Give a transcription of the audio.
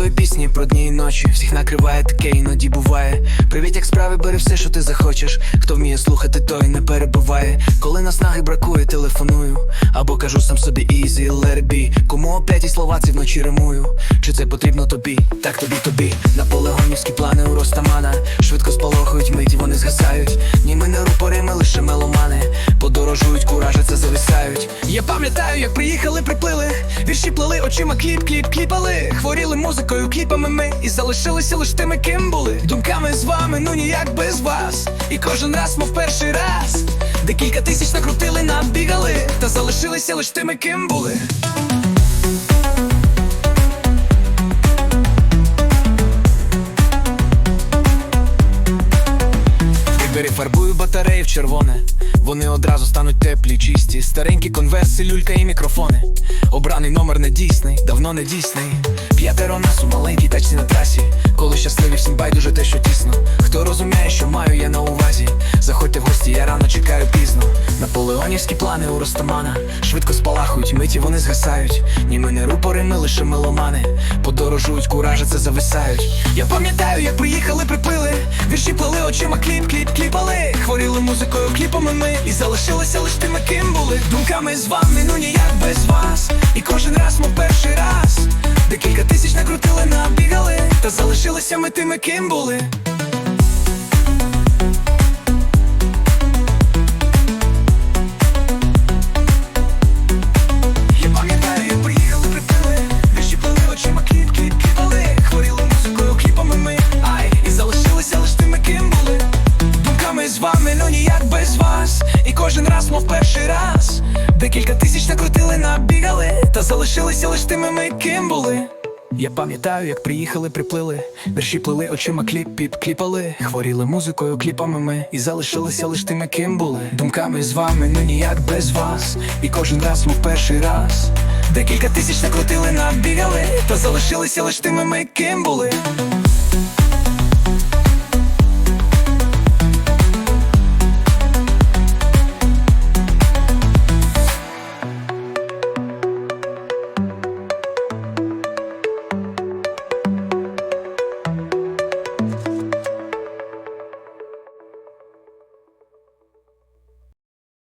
свої пісні про дні і ночі. Всіх накриває таке іноді буває. Привіт, як справи, бери все, що ти захочеш. Хто вміє слухати, той не перебуває. Коли наснаги бракує, телефоную. Або кажу сам собі easy, let it Кому опять і слова ці вночі римую. Чи це потрібно тобі? Так тобі тобі. Наполеонівські плани у Ростамана. Швидко сполохують миті, вони згасають. Ні, ми не рупори, ми лише меломани. Подорожують, куражаться, зависають. Я пам'ятаю, як приїхали, приплили. Вірші плели очима, кліп, кліп, кліпали. Хворіли музикою, кліпами ми. І залишилися лиш тими, ким були. Думками з вами, ну ніяк без вас. І кожен раз, мов перший раз. Декілька тисяч накрутили, набігали. Та залишилися лиш тими, ким були. В червоне. Вони одразу стануть теплі, чисті. Старенькі конверси, люлька і мікрофони. Обраний номер не дійсний, давно не дійсний. П'ятеро нас у маленькій тачці на трасі. Коли щасливі всім байдуже те, що тісно. Хто розуміє, що маю я на увазі. Заходьте в гості, я рано. Наполеонівські плани у Ростомана. Швидко спалахують, миті вони згасають. Ні, ми не рупори, ми лише меломани. Подорожують, куражаться, зависають. Я пам'ятаю, як приїхали, припили. Вірші плели очима, кліп, кліп, кліпали. Хворіли музикою, кліпами ми. І залишилися лиш тими, ким були. Думками з вами, ну ніяк без вас. І кожен раз, мов перший раз. Декілька тисяч накрутили, набігали. Та залишилися ми тими, ким були. Ну без вас І кожен раз, мов перший раз Декілька тисяч накрутили, набігали Та залишилися лиш тими, ми ким були я пам'ятаю, як приїхали, приплили, вірші плели очима кліп, піп, кліпали, хворіли музикою, кліпами ми і залишилися лиш тими, ким були. Думками з вами, ну ніяк без вас. І кожен раз, мов перший раз. Декілька тисяч накрутили, набігали, та залишилися лиш тими, ми ким були.